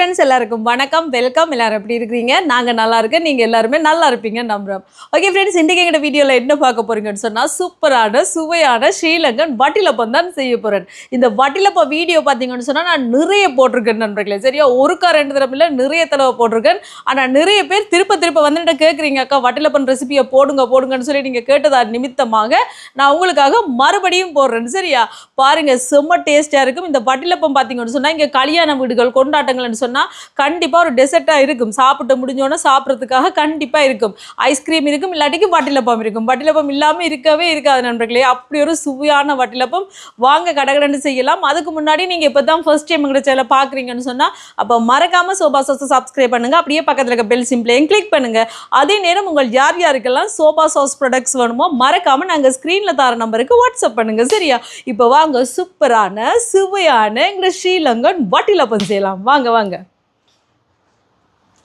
Friends எல்லாருக்கும் வணக்கம் welcome எல்லாரும் எப்படி இருக்கிறீங்க? நாங்கள் நல்லா இருக்கேன் நீங்கள் எல்லாருமே நல்லா இருப்பீங்க நம்புறோம். ஓகே ஃப்ரெண்ட்ஸ் இன்றைக்கி எங்கள் வீடியோவில் என்ன பார்க்க போறீங்கன்னு சொன்னால் சூப்பரான சுவையான ஸ்ரீலங்கன் வட்டிலப்பம் தான் செய்ய போகிறேன் இந்த வட்டிலப்பம் வீடியோ பார்த்தீங்கன்னு சொன்னால் நான் நிறைய போட்டிருக்கேன் நண்பர்களே. சரியா? ஒருக்கா ரெண்டு தடவை இல்லை நிறைய தடவை போட்டிருக்கேன். ஆனால் நிறைய பேர் திருப்ப திருப்ப வந்து என்ன கேட்குறீங்க அக்கா வட்டிலப்பம் ரெசிபியை போடுங்க போடுங்கன்னு சொல்லி நீங்கள் கேட்டதா நிமித்தமாக நான் உங்களுக்காக மறுபடியும் போடுறேன். சரியா? பாருங்க செம்ம டேஸ்ட்டாக இருக்கும். இந்த வட்டிலப்பம் பார்த்தீங்கன்னு சொன்னால் இங்கே கல்யாண வீடுகள் கொண்டாட்டங்கள்னு சொன்னால் கண்டிப்பாக ஒரு டெசர்ட்டாக இருக்கும். சாப்பிட்டு முடிஞ்சோன்னா சாப்பிட்றதுக்காக கண்டிப்பாக இருக்கும். ஐஸ்கிரீம் இருக்கும் இல்லாட்டிக்கு வட்டிலப்பம் இருக்கும். வட்டிலப்பம் இல்லாமல் இருக்கவே இருக்காது நண்பர்களே. அப்படி ஒரு சுவையான வட்டிலப்பம் வாங்க கடகடன்னு செய்யலாம். அதுக்கு முன்னாடி நீங்கள் இப்போ தான் ஃபர்ஸ்ட் டைம் எங்களோட சேனலை பார்க்குறீங்கன்னு சொன்னால் அப்போ மறக்காமல் சோபா சாஸை சப்ஸ்கிரைப் பண்ணுங்கள் அப்படியே பக்கத்தில் இருக்க பெல் சிம்பிளையும் கிளிக் பண்ணுங்கள் அதே நேரம் உங்கள் யார் யாருக்கெல்லாம் சோபா சாஸ் ப்ராடக்ட்ஸ் வேணுமோ மறக்காமல் நாங்கள் ஸ்க்ரீனில் தர நம்பருக்கு வாட்ஸ்அப் பண்ணுங்கள் சரியா? இப்போ வாங்க சூப்பரான சுவையான எங்கள் ஸ்ரீலங்கன் வட்டிலப்பம் செய்யலாம். வாங்க வாங்க.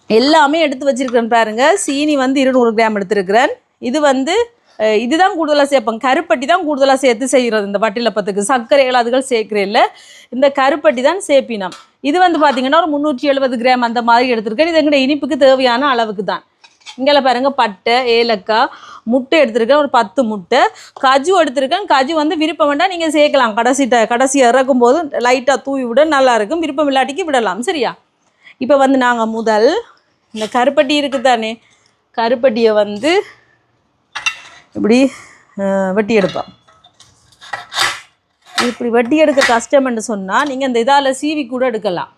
எல்லாமே எடுத்து வச்சிருக்கிறேன் பாருங்க. சீனி வந்து இருநூறு கிராம் எடுத்துருக்கிறேன். இது வந்து இதுதான் கூடுதலாக சேர்ப்பேன். கருப்பட்டி தான் கூடுதலாக சேர்த்து செய்கிறது இந்த வட்டிலப்பத்துக்கு சர்க்கரைகள் அதுகள் சேர்க்கிறேன் இந்த கருப்பட்டி தான் சேர்ப்பினம் இது வந்து பார்த்தீங்கன்னா ஒரு முந்நூற்றி எழுபது கிராம் அந்த மாதிரி எடுத்திருக்கேன். இது எங்களுடைய இனிப்புக்கு தேவையான அளவுக்கு தான். இங்கே பாருங்க பட்டை ஏலக்காய் முட்டை எடுத்திருக்கேன். ஒரு பத்து முட்டை. கஜு எடுத்திருக்கேன். கஜு வந்து விருப்பம் வேண்டாம் நீங்கள் சேர்க்கலாம். கடைசி ட கடைசி இறக்கும் போது லைட்டாக தூவி விட நல்லாயிருக்கும் விருப்பம் இல்லாட்டிக்கு விடலாம். சரியா? இப்போ வந்து நாங்கள் முதல் இந்த கருப்பட்டி இருக்குது தானே கருப்பட்டியை வந்து இப்படி வெட்டி எடுப்போம். இப்படி வட்டி எடுக்க கஷ்டம்னு சொன்னால் நீங்கள் இந்த இதால் சீவி கூட எடுக்கலாம்.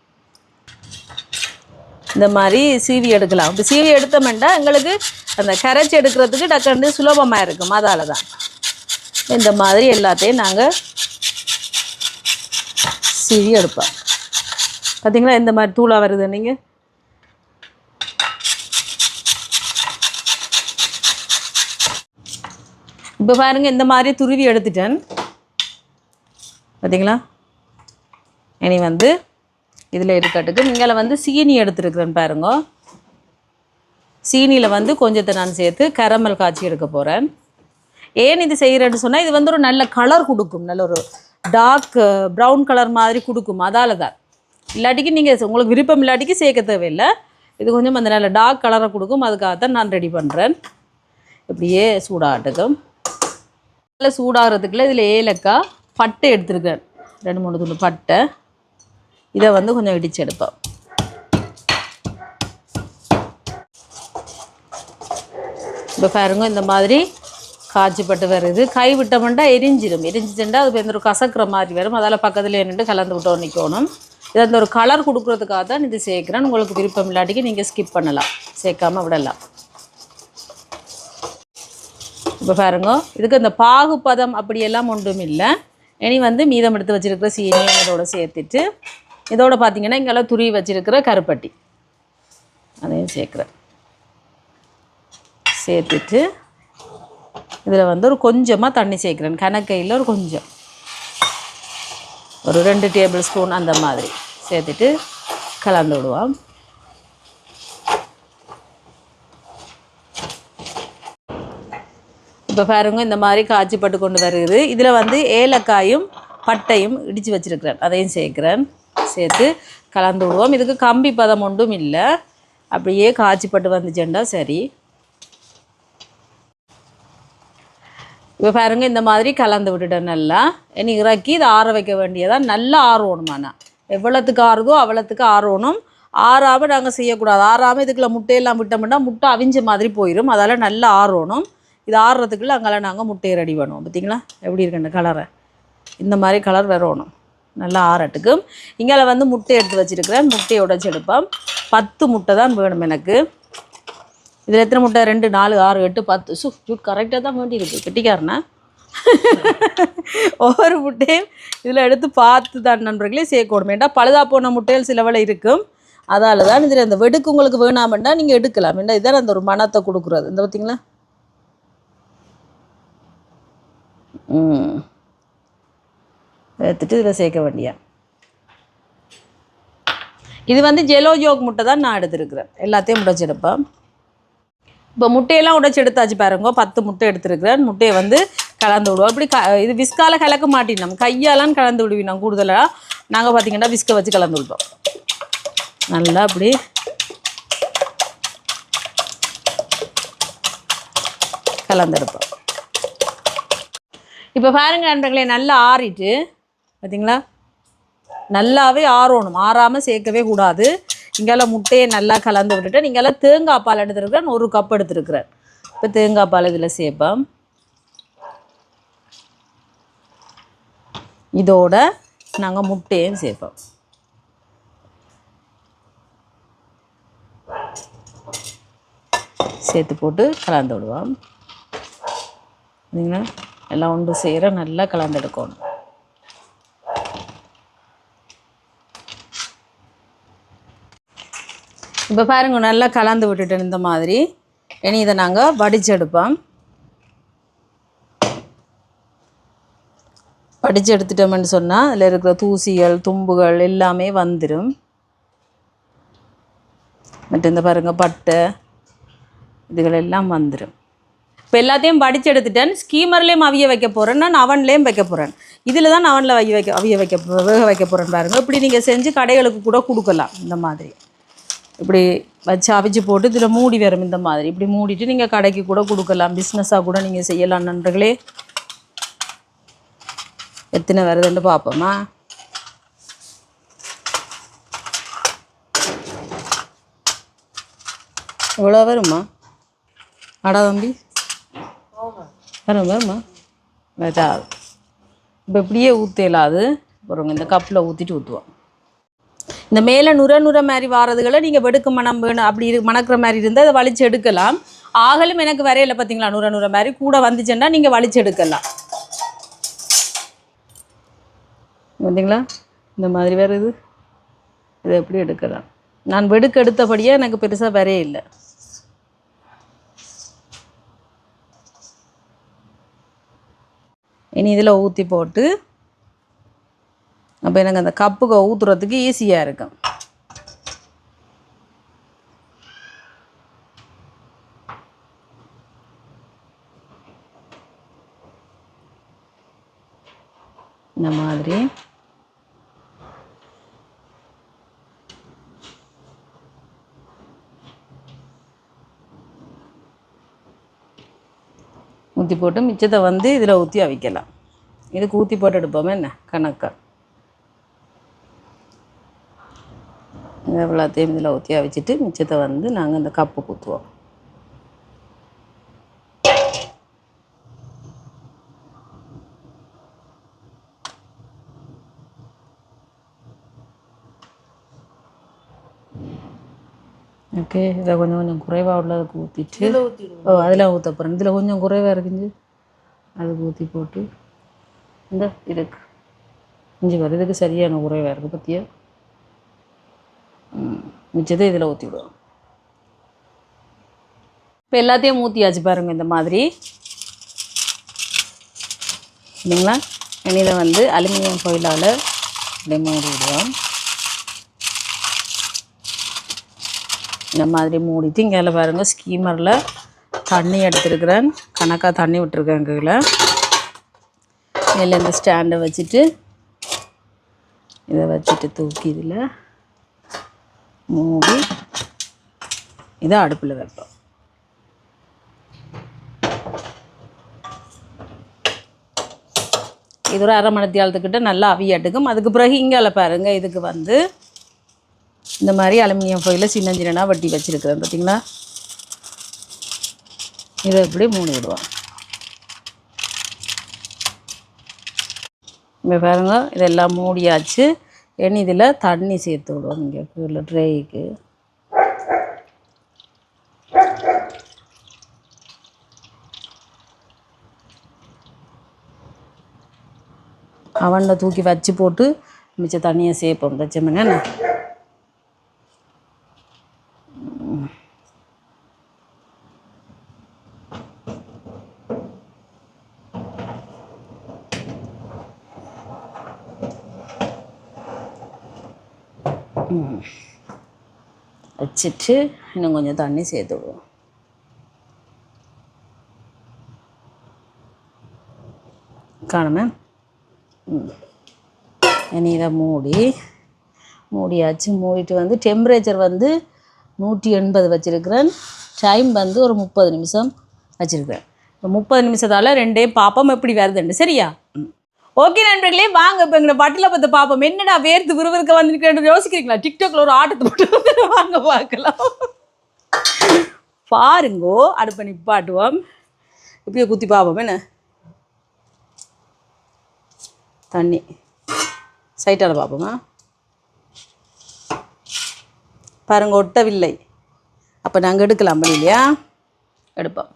இந்த மாதிரி சீவி எடுக்கலாம். இப்போ சீவி எடுத்தோம்னா எங்களுக்கு அந்த கரைச்சி எடுக்கிறதுக்கு டக்குன்னு சுலபமாக இருக்கும். அதால் தான் இந்த மாதிரி எல்லாத்தையும் நாங்கள் சீவி எடுப்போம். பார்த்தீங்களா இந்த மாதிரி தூளாக வருது. நீங்கள் இப்போ பாருங்க இந்த மாதிரி துருவி எடுத்துட்டேன். பார்த்தீங்களா இனி வந்து இதில் இருக்கட்டுக்கு இங்கே வந்து சீனி எடுத்துருக்குறேன் பாருங்க. சீனியில் வந்து கொஞ்சத்தை நான் சேர்த்து கரமல் காய்ச்சி எடுக்க போகிறேன் ஏன் இது செய்கிறேன்னு சொன்னால் இது வந்து ஒரு நல்ல கலர் கொடுக்கும். நல்ல ஒரு டார்க் ப்ரௌன் கலர் மாதிரி கொடுக்கும். அதால தான் இல்லாட்டிக்கு நீங்கள் உங்களுக்கு விருப்பம் இல்லாட்டிக்கு சேர்க்க தேவையில்லை. இது கொஞ்சம் அந்த நல்ல டார்க் கலரை கொடுக்கும். அதுக்காக தான் நான் ரெடி பண்ணுறேன் இப்படியே சூடாகட்டுக்கும் நல்லா சூடாகிறதுக்குள்ள இதில் ஏலக்காய் பட்டை எடுத்துருக்கேன். ரெண்டு மூணு துண்டு பட்டை. இதை வந்து கொஞ்சம் இடித்து எடுப்பேன் இப்போ பாருங்க இந்த மாதிரி காய்ச்சிப்பட்டு வருது. கை விட்டோம்னா எரிஞ்சிடும் எரிஞ்சிச்சுண்டா அது வந்து ஒரு கசக்கிற மாதிரி வரும். அதால் பக்கத்தில் நின்று கலந்து விட்டோம் நிற்கணும் இது அந்த ஒரு கலர் கொடுக்குறதுக்காக தான் இது சேர்க்குறேன். உங்களுக்கு விருப்பம் இல்லாட்டிக்கு நீங்கள் ஸ்கிப் பண்ணலாம். சேர்க்காம விடலாம். இப்போ பாருங்க. இதுக்கு இந்த பாகுபதம் அப்படியெல்லாம் ஒன்றும் இல்லை இனி வந்து மீதம் எடுத்து வச்சுருக்கிற சீனியை இதோட சேர்த்துட்டு இதோட பார்த்தீங்கன்னா இங்கெல்லாம் துருவி வச்சுருக்கிற கருப்பட்டி. அதையும் சேர்க்குறேன். சேர்த்துட்டு இதில் வந்து ஒரு கொஞ்சமாக தண்ணி சேர்க்குறேன். கணக்கையில் ஒரு கொஞ்சம். ஒரு ரெண்டு டேபிள் ஸ்பூன் அந்த மாதிரி. சேர்த்துட்டு கலந்து விடுவோம். இப்போ பாருங்க இந்த மாதிரி காய்ச்சி பட்டு கொண்டு வருகிறது இதில் வந்து ஏலக்காயும் பட்டையும் இடித்து வச்சுருக்கிறேன் அதையும் சேர்க்குறேன் சேர்த்து கலந்து விடுவோம். இதுக்கு கம்பி பதம் ஒன்றும் இல்லை. அப்படியே காய்ச்சி பட்டு வந்துச்சுண்டா சரி. இப்போ பாருங்கள் இந்த மாதிரி கலந்து விட்டுட்டேன் நல்லா. இனி இறக்கி இதை ஆற வைக்க வேண்டியதான் நல்லா ஆறணுமாண்ணா. எவ்வளோத்துக்கு ஆறுதோ அவ்வளோத்துக்கு ஆறணும். ஆறாமல் நாங்கள் செய்யக்கூடாது. ஆறாமல் இதுக்குள்ள முட்டையெல்லாம் விட்டோம்னா முட்டை அவிஞ்ச மாதிரி போயிடும் அதால் நல்லா ஆறணும். இது ஆடுறதுக்குள்ளே அங்கெல்லாம் நாங்கள் முட்டையை ரெடி பண்ணுவோம். பார்த்தீங்களா எப்படி இருக்குன்னு கலரை இந்த மாதிரி கலர் வரணும் நல்லா ஆறட்டுக்கு. இங்கே வந்து முட்டை எடுத்து வச்சுருக்கிறேன். முட்டையை உடச்சி எடுப்பேன். பத்து முட்டை தான் வேணும் எனக்கு. இதில் எத்தனை முட்டை? ரெண்டு நாலு ஆறு எட்டு பத்து. சு ஜூட் கரெக்டாக தான் வேண்டி இருக்கு கெட்டிக்காரனா? ஒவ்வொரு முட்டையும் இதில் எடுத்து பார்த்து தான் நண்பர்களே சேர்க்கணும் ஏன்டா பழுதா போன முட்டையில் சிலவளை இருக்கும் அதால் தான் இதில் இந்த வெடுக்கு உங்களுக்கு வேணாமெண்டா நீங்கள் எடுக்கலாம். ஏன்டா இதான் அந்த ஒரு மனத்தை கொடுக்குறது. இந்த பார்த்தீங்களா ம் எடுத்துட்டு இதில் சேர்க்க வேண்டிய? இது வந்து ஜெலோ ஜோக் முட்டை தான் நான் எடுத்துருக்கிறேன். எல்லாத்தையும் உடைச்செடுப்பேன் இப்போ முட்டையெல்லாம் உடைச்சி எடுத்தாச்சு பாருங்க. பத்து முட்டை எடுத்துருக்கிறேன். முட்டையை வந்து கலந்து விடுவோம். இப்படி க இது விஸ்கால கலக்க மாட்டினோம் கையாலாம் கலந்து விடுவினோம் கூடுதலாக நாங்கள் பார்த்தீங்கன்னா விஸ்கை வச்சு கலந்து விடுவோம். நல்லா அப்படி. கலந்தெடுப்போம் இப்போ பாருங்க நண்பர்களே நல்லா ஆறிட்டு பார்த்தீங்களா நல்லாவே ஆறணும். ஆறாமல் சேர்க்கவே கூடாது. இங்கெல்லாம் முட்டையை நல்லா கலந்து விட்டுட்டு நீங்கள்லாம் தேங்காய் பால் எடுத்துருக்கிறேன் ஒரு கப் எடுத்துருக்குறேன் இப்போ தேங்காய் பால் இதில் சேர்ப்போம். இதோட நாங்கள் முட்டையும் சேர்ப்போம். சேர்த்து போட்டு கலந்து விடுவோம். சரிங்களா எல்லாம் ஒன்று சேர நல்லா கலந்தெடுக்கணும். இப்போ பாருங்க நல்லா கலந்து விட்டுட்டேன் இந்த மாதிரி. இனி இதை நாங்கள் வடிச்செடுப்போம். படிச்சு எடுத்துட்டோம்னு சொன்னால் அதில் இருக்கிற தூசிகள் தும்புகள் எல்லாமே வந்துடும் மற்ற இந்த பாருங்க பட்டை இதுகள் எல்லாம் வந்துடும் இப்போ எல்லாத்தையும் படித்து எடுத்துட்டேன். ஸ்கீமர்லேயும் அவிய வைக்க போகிறேன் நான் அவன்லேயும் வைக்க போகிறேன் இதில் தான் அவனில் அவிய வைக்க அவிய வைக்க வேக வைக்க போகிறேன் பாருங்கள் இப்படி நீங்கள் செஞ்சு கடைகளுக்கு கூட கொடுக்கலாம். இந்த மாதிரி. இப்படி வச்சு அவிச்சு போட்டு இதில் மூடி வரும். இந்த மாதிரி. இப்படி மூடிட்டு நீங்கள் கடைக்கு கூட கொடுக்கலாம். பிஸ்னஸாக கூட நீங்கள் செய்யலாம் நண்பர்களே. எத்தனை வருதுன்னு பார்ப்போமா? இவ்வளோ வருமா? அடா தம்பி. வரும் வருமா வராது இப்போ இப்படியே ஊற்றலாது அப்புறம் இந்த கப்பில் ஊற்றிட்டு ஊற்றுவோம் இந்த மேலே நுர நுர மாதிரி வாரதுகளை நீங்கள் வெடுக்கு மனம் வேணும். அப்படி இரு மணக்கிற மாதிரி இருந்தால் அதை வலிச்சு எடுக்கலாம். ஆகலும் எனக்கு வரையில பார்த்தீங்களா நுர நுர மாதிரி. கூட வந்துச்சுன்னா நீங்கள் வலிச்சு எடுக்கலாம். பார்த்தீங்களா இந்த மாதிரி வருது இதை. எப்படி எடுக்கலாம்? நான் வெடுக்கு எடுத்தபடியே எனக்கு பெருசாக வரையே இல்லை இனி இதில் ஊற்றி போட்டு அப்போ எனக்கு அந்த கப்புக்கு ஊற்றுறதுக்கு ஈஸியாக இருக்கும் இந்த மாதிரி. ஊற்றி போட்டு மிச்சத்தை வந்து இதில் ஊற்றி அவிக்கலாம். இதுக்கு ஊற்றி போட்டு எடுப்போமே. என்ன? கணக்காக எவ்வளோத்தையும் எல்லாத்தையும் இதில் ஊற்றி அவிச்சிட்டு மிச்சத்தை வந்து நாங்கள் இந்த கப்பு ஊற்றுவோம் ஓகே? இதை கொஞ்சம் கொஞ்சம் குறைவாக உள்ளதுக்கு ஊற்றிட்டு ஓ அதில் ஊற்ற போகிறேன் இதில் கொஞ்சம் குறைவாக இருக்குஞ்சு அதுக்கு ஊற்றி போட்டு இந்த இதுக்கு. இஞ்சி வர இதுக்கு சரியான குறைவாக இருக்குது பற்றியா மிச்சத்தை இதில் ஊற்றி விடுவோம் இப்போ எல்லாத்தையும் ஊற்றியாச்சு பாருங்க இந்த மாதிரி. இல்லைங்களா எண்ணெயில் வந்து அலுமினியம் ஃபோயிலால் இப்படி மூடி விடுவோம். இந்த மாதிரி மூடிட்டு இங்கே பாருங்கள் ஸ்கீமரில் தண்ணி எடுத்துருக்கிறேன். கணக்காக தண்ணி விட்டுருக்கேன் கீழே இதில். இந்த ஸ்டாண்டை வச்சுட்டு இதை வச்சுட்டு தூக்கி இதில் மூடி இதை அடுப்பில் வைப்போம். இது ஒரு அரை மணி தியாலத்துக்கிட்ட நல்லா அவியாட்டுக்கும். அதுக்கு பிறகு இங்கே பாருங்கள் இதுக்கு வந்து இந்த மாதிரி அலுமினியம் ஃபோயில் சின்ன சின்னனா வட்டி வச்சுருக்கிறேன். பார்த்தீங்களா இதை இப்படி மூணு விடுவோம். இங்கே பாருங்க இதெல்லாம் மூடியாச்சு. இனி இதில் தண்ணி சேர்த்து விடுவோம். இங்கே கீழே ட்ரேக்கு அவனில் தூக்கி வச்சு போட்டு மிச்ச தண்ணியை சேர்ப்போம். தச்சமங்க வச்சுட்டு இன்னும் கொஞ்சம் தண்ணி சேர்த்து விடுவோம். காணுமே? ம். இனி இதை மூடி மூடியாச்சு. மூடிட்டு வந்து டெம்பரேச்சர் வந்து நூற்றி எண்பது வச்சுருக்கிறேன். டைம் வந்து ஒரு முப்பது நிமிஷம் வச்சுருக்கிறேன். இப்போ முப்பது நிமிஷத்தால் ரெண்டே பாப்போம் எப்படி வருதுண்டு சரியா? ஓகே நண்பர்களே வாங்க இப்போ எங்களை பட்டில பத்து பார்ப்போம். என்னடா வேர்த்து விறுவிறுக்க வந்துருக்கேன் யோசிக்கிறீங்களா? டிக்டாக்ல ஒரு ஆட்டத்தை போட்டு வாங்க பார்க்கலாம். பாருங்கோ அடுப்பை நிப்பாட்டுவோம். இப்படியே குத்தி பார்ப்போம். என்ன? தண்ணி. சைட்டால் பார்ப்போமா? பாருங்க ஒட்டவில்லை. அப்போ நாங்கள் எடுக்கலாம் இல்லையா? எடுப்போம்.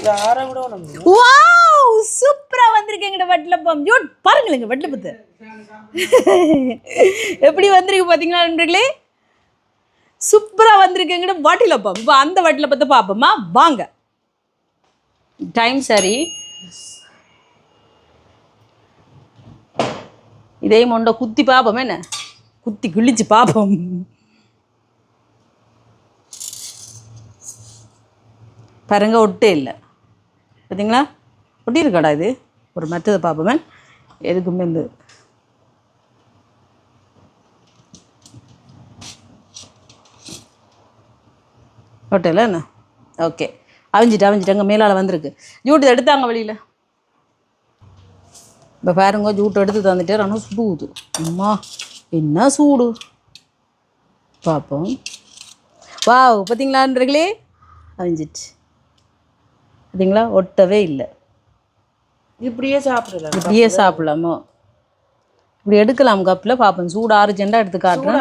இது ஆற விட நம்ம வாவ் சூப்பரா வந்திருக்கு எங்கட வட்டலப்பம். யூட் பாருங்களேங்க வட்டலப்பத்து. எப்படி வந்திருக்கு பாத்தீங்களா நண்பர்களே? சூப்பரா வந்திருக்கு எங்கட வட்டிலப்பம். இப்போ அந்த வட்டிலப்பத்தை பார்ப்போமா வாங்க. டைம் சரி. இதே மொண்டை குத்தி பார்ப்போம் என்ன? குத்தி கிழிச்சு பார்ப்போம் பாருங்க ஒட்டே இல்லை. பார்த்தீங்களா ஒட்டி இருக்காடா இது? ஒரு மெத்தது பார்ப்போமே எதுக்குமே இந்த ஹோட்டலில் என்ன? ஓகே. அவிஞ்சிட்டு அவிஞ்சிட்டு அங்கே மேலால் வந்திருக்கு. ஜூட்டு எடுத்தாங்க வெளியில். இப்போ பாருங்க ஜூட்டு எடுத்து தந்துட்டே ஆனால் சுடுது. அம்மா என்ன சூடு? பார்ப்போம் வாவ் பார்த்தீங்களான்றீங்களே அவிஞ்சிட்டு பார்த்தீங்களா ஒட்டவே இல்லை. இப்படியே சாப்பிடலாம்? இப்படியே சாப்பிடலாமோ? இப்படி எடுக்கலாம் கப்பில் பார்ப்போம் சூடு ஆறு ஜெண்டா எடுத்து காட்டுறேன்.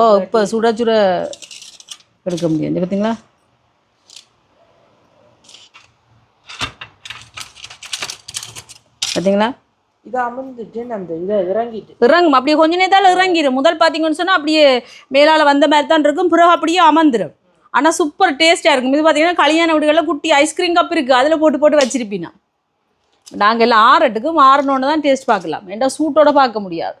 ஓ இப்போ சுட சுட எடுக்க முடியாது. பார்த்தீங்களா பார்த்தீங்களா இது அமர்ந்துட்டு அந்த இதை இறங்கிட்டு. இறங்கும். அப்படியே கொஞ்ச நேரத்தால் இறங்கிடும் முதல் பார்த்தீங்கன்னு சொன்னால் அப்படியே மேலால் வந்த மாதிரி தான் இருக்கும். பிறகு அப்படியே அமர்ந்துடும் ஆனால் சூப்பர் டேஸ்ட்டாக இருக்கும். இது பார்த்தீங்கன்னா கல்யாண வீடுகளில் குட்டி ஐஸ்கிரீம் கப் இருக்குது அதில் போட்டு போட்டு வச்சிருப்பீனா. நாங்கள் எல்லாம் ஆறட்டுக்கு மாறணுன்னு தான் டேஸ்ட் பார்க்கலாம். ஏன்டா சூட்டோட பார்க்க முடியாது.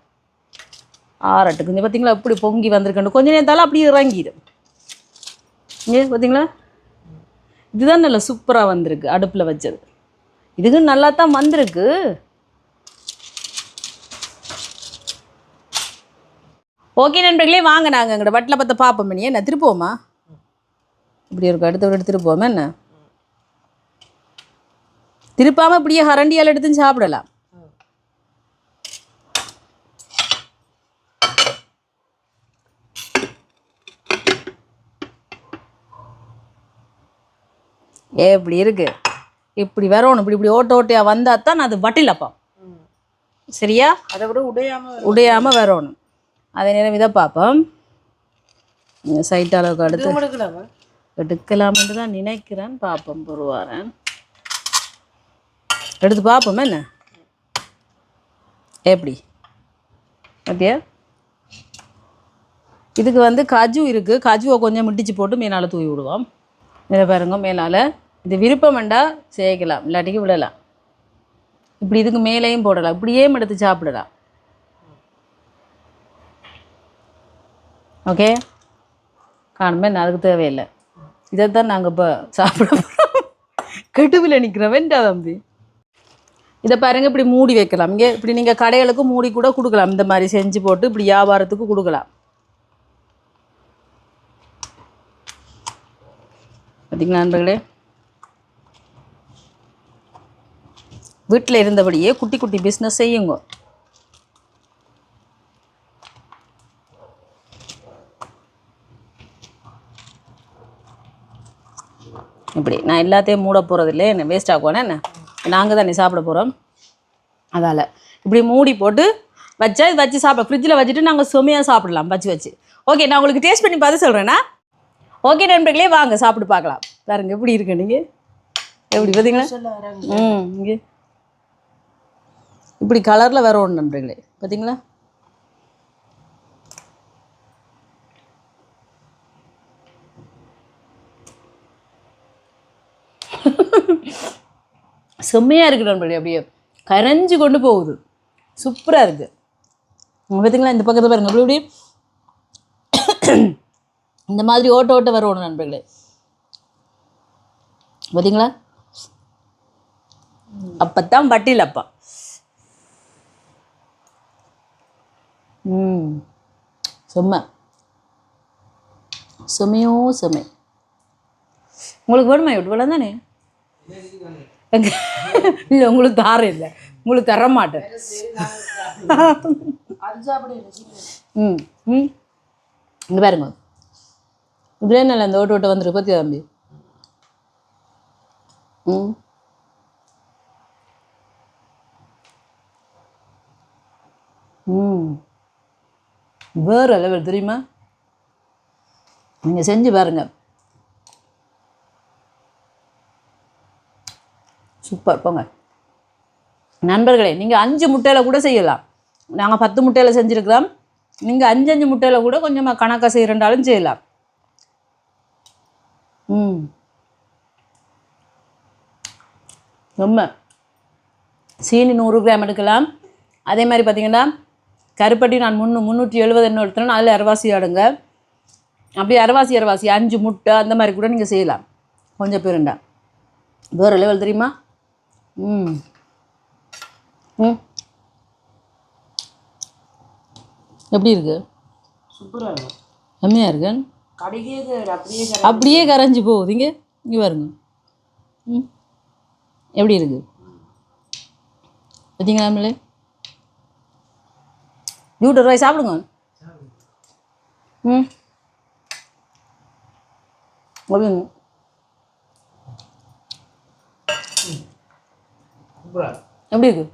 ஆறட்டுக்கு. இந்த பார்த்தீங்களா எப்படி பொங்கி வந்திருக்கணும். கொஞ்ச நேரத்தால் அப்படியே இறங்கிடும். இங்கே பார்த்தீங்களா இதுதான் நல்லா சூப்பராக வந்திருக்கு அடுப்பில் வச்சது. இதுக்கு நல்லா தான் வந்திருக்கு. ஓகே நண்பர்களே வாங்க நாங்கள் எங்களோட வட்டில் பார்த்து பார்ப்போம் மணி என்ன திருப்போமா இப்படி இருக்கும் அடுத்த விட திருப்போமா என்ன? திருப்பாமல் இப்படியே ஹரண்டியால் எடுத்து சாப்பிடலாம். ஏ இப்படி இருக்கு. இப்படி வரணும். இப்படி இப்படி ஓட்ட ஓட்டையாக வந்தால் தான் அது வட்டிலப்பம் சரியா? அதை விட உடையாம வரும். உடையாமல் வரணும். அதே நேரம் இதை பார்ப்போம். சைட் அளவுக்கு அடுத்து எடுக்கலாம் எடுக்கலாம்னு தான் நினைக்கிறேன். பார்ப்போம் பொருவாரன். எடுத்து பார்ப்போம் என்ன? எப்படி? அப்படியா? இதுக்கு வந்து கஜு இருக்குது கஜுவை கொஞ்சம் மிட்டிச்சு போட்டு மேலால் தூவி விடுவோம். இதை பாருங்க மேலால் இது விருப்பம் வேண்டா சேர்க்கலாம் இல்லாட்டிக்கு விடலாம். இப்படி இதுக்கு மேலேயும் போடலாம். இப்படியே எடுத்து சாப்பிடலாம். ஓகே காணுமே நான் அதுக்கு தேவையில்லை. இதை தான் நாங்கள் இப்போ சாப்பிட போகிறோம் கெடுவில் நிற்கிறோம் தம்பி. இதை பாருங்க இப்படி மூடி வைக்கலாம். இங்கே இப்படி நீங்கள் கடைகளுக்கு மூடி கூட கொடுக்கலாம். இந்த மாதிரி செஞ்சு போட்டு இப்படி வியாபாரத்துக்கு கொடுக்கலாம். பார்த்தீங்களா நண்பர்களே? வீட்டில் இருந்தபடியே குட்டி குட்டி பிஸ்னஸ் செய்யுங்க. இப்படி. நான் எல்லாத்தையும் மூட போகிறதில்ல என்ன வேஸ்ட் ஆகுவானே என்ன? நாங்கள் தானே சாப்பிட போகிறோம் அதால். இப்படி மூடி போட்டு வச்சா இது வச்சு சாப்பிட. ஃப்ரிட்ஜில் வச்சுட்டு நாங்கள் சுமையாக சாப்பிடலாம். வச்சு வச்சு. ஓகே நான் உங்களுக்கு டேஸ்ட் பண்ணி பார்த்து சொல்கிறேன்னா ஓகே நண்பர்களே வாங்க சாப்பிட்டு பார்க்கலாம். பாருங்க எப்படி இருக்கு நீங்கள் எப்படி பார்த்தீங்களா. ம் இங்கே. இப்படி கலரில் ஒன்று நண்பர்களே. பார்த்தீங்களா செம்மையாக இருக்குது நண்பர்களே அப்படியே கரைஞ்சி கொண்டு போகுது. சூப்பராக இருக்குது பார்த்தீங்களா இந்த பக்கத்தில் பாருங்க அப்படி இப்படி இந்த மாதிரி ஓட்ட ஓட்ட வரணும் நண்பர்களே. பார்த்தீங்களா அப்பத்தான் வட்டியில் அப்பா. ம் செம்ம. செமையோ செமை உங்களுக்கு வேணுமா இவ்வளோ தானே? இல்லை உங்களுக்கு தார இல்லை. உங்களுக்கு தர மாட்டேன் ம் ம். இங்கே பாருங்க. இதுலேயே நல்ல இந்த ஓட்டு ஓட்ட வந்துருக்கு பற்றி தம்பி? ம். ம். வேறு லெவல் தெரியுமா? நீங்கள் செஞ்சு பாருங்கள் சூப்பர் போங்க. நண்பர்களே நீங்கள் அஞ்சு முட்டையில் கூட செய்யலாம். நாங்கள் பத்து முட்டையில் செஞ்சுருக்கிறோம். நீங்கள் அஞ்சு அஞ்சு முட்டையில் கூட கொஞ்சமாக கணக்காக செய்கிறண்டாலும் செய்யலாம். ம். ரொம்ப. சீனி நூறு கிராம் எடுக்கலாம். அதே மாதிரி பார்த்தீங்கன்னா கருப்பட்டி நான் முன்னு முந்நூற்றி எழுபது என்ன எடுத்தேன் அதில் அரைவாசி ஆடுங்க. அப்படியே அரைவாசி அரைவாசி அஞ்சு முட்டை அந்த மாதிரி கூட நீங்கள் செய்யலாம். கொஞ்சம் பேருண்டா. வேறு லெவல் தெரியுமா? ம். ம். எப்படி இருக்கு? சூப்பரா இருக்கும் செம்மையாக இருக்கு? அப்படியே அப்படியே கரைஞ்சி போகுதுங்க இங்கே பாருங்க. ம். எப்படி இருக்கு? பார்த்தீங்களா நம்மளே நூறு ரூபாய் சாப்பிடுங்க. ம். அப்படிங்க எப்படி இருக்கு?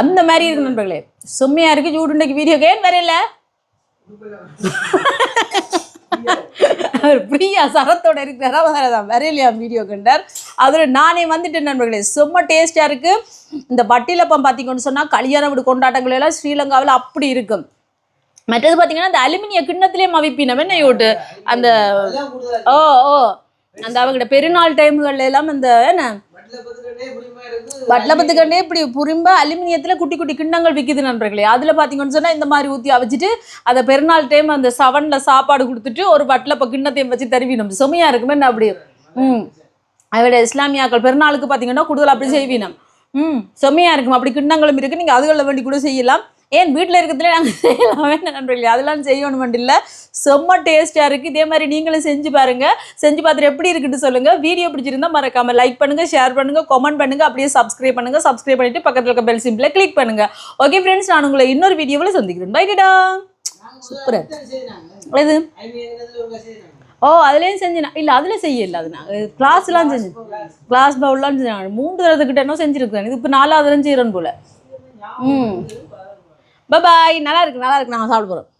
அந்த மாதிரி இருக்கு நண்பர்களே. செம்மையாக இருக்கு. சூடுண்டைக்கு வீடியோ கேம் வரையில அவர் பிரியா சரத்தோட இருக்கிறாரா? வரதான் வரையிலையா வீடியோ கண்டார்? அதில் நானே வந்துட்டேன் நண்பர்களே. செம்ம டேஸ்ட்டாக இருக்குது இந்த பட்டிலப்பம் பார்த்தீங்கன்னு சொன்னால் கல்யாண வீடு கொண்டாட்டங்கள் எல்லாம் ஸ்ரீலங்காவில் அப்படி இருக்கும். மற்றது பார்த்தீங்கன்னா அந்த அலுமினிய கிண்ணத்திலே மவிப்பினம் என்ன யோட்டு? அந்த ஓ ஓ. அந்த அவங்களோட பெருநாள் டைம்கள்ல எல்லாம் அந்த என்ன? வட்லபத்துக்கண்டே இப்படி புரிம்ப அலுமினியத்தில் குட்டி குட்டி கிண்ணங்கள் விற்கிது நண்பர்களே. அதில் பார்த்தீங்கன்னு சொன்னால் இந்த மாதிரி ஊற்றி அவிச்சிட்டு அதை பெருநாள் டைம் அந்த சவனில் சாப்பாடு கொடுத்துட்டு ஒரு வட்டலப்ப கிண்ணத்தையும் வச்சு தருவினம். சுமையாக இருக்குமே. அப்படி? ம். அதோட இஸ்லாமியாக்கள் பெருநாளுக்கு பார்த்தீங்கன்னா கூடுதல் அப்படி செய்வீனம். ம். செம்மையாக இருக்கும். அப்படி கிண்ணங்களும் இருக்குது நீங்கள் அதுகளில் வேண்டி கூட செய்யலாம். ஏன் வீட்டில் இருக்கிறதுல நாங்கள் செய்யலாமே நண்பர்களே அதெல்லாம் செய்யணும் இல்லை. செம்ம டேஸ்ட்டாக இருக்குது இதே மாதிரி நீங்களும் செஞ்சு பாருங்கள் செஞ்சு பார்த்துட்டு எப்படி இருக்குன்னு சொல்லுங்கள் வீடியோ பிடிச்சிருந்தா மறக்காமல் லைக் பண்ணுங்கள் ஷேர் பண்ணுங்கள் கமெண்ட் பண்ணுங்கள் அப்படியே சப்ஸ்கிரைப் பண்ணுங்கள் சப்ஸ்கிரைப் பண்ணிட்டு பக்கத்தில் இருக்க பெல் சிம்பிளை கிளிக் பண்ணுங்கள் ஓகே ஃப்ரெண்ட்ஸ் நான் உங்களை இன்னொரு வீடியோவில் சந்திக்கிறேன். பைடா சூப்பர் இது ஓ அதுலேயும் செஞ்சேன்? இல்லை அதில் செய்யல அது நான். கிளாஸ்லாம் செஞ்சேன். கிளாஸ் பவுல்லாம் செஞ்சேன். மூன்று தரத்துக்கிட்ட என்ன செஞ்சுருக்கேன். இது இப்போ நாலாவது செய்கிறேன் போல். ம். பபாய் நல்லா இருக்கு நல்லா இருக்கு. நாங்கள் சாப்பிட போகிறோம்